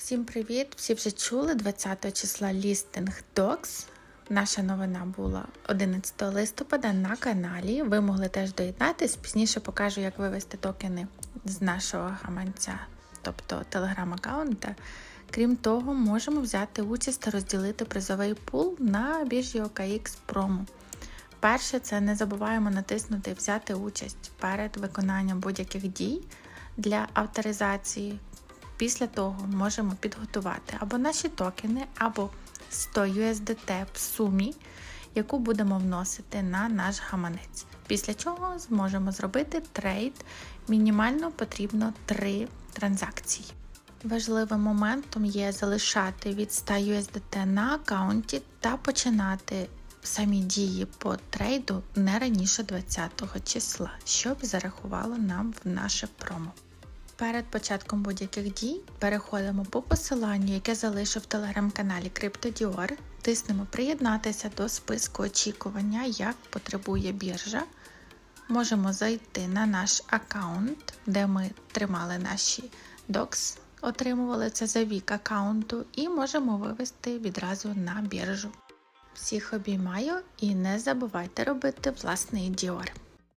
Всім привіт! Всі вже чули 20 числа лістинг Docs. Наша новина була 11 листопада на каналі. Ви могли теж доєднатись. Пізніше покажу, як вивести токени з нашого гаманця, тобто телеграм-аккаунта. Крім того, можемо взяти участь та розділити призовий пул на біржі OKX Promo. Перше, це не забуваємо натиснути Взяти участь перед виконанням будь-яких дій для авторизації. Після того можемо підготувати або наші токени, або 100 USDT в сумі, яку будемо вносити на наш гаманець. Після чого зможемо зробити трейд. Мінімально потрібно 3 транзакції. Важливим моментом є залишати від 100 USDT на аккаунті та починати самі дії по трейду не раніше 20 числа, щоб зарахувало нам в наше промо. Перед початком будь-яких дій переходимо по посиланню, яке залишив в телеграм-каналі CryptoDior, тиснемо приєднатися до списку очікування, як потребує біржа. Можемо зайти на наш аккаунт, де ми тримали наші докс, отримували це за вік аккаунту, і можемо вивести відразу на біржу. Всіх обіймаю і не забувайте робити власний Dior.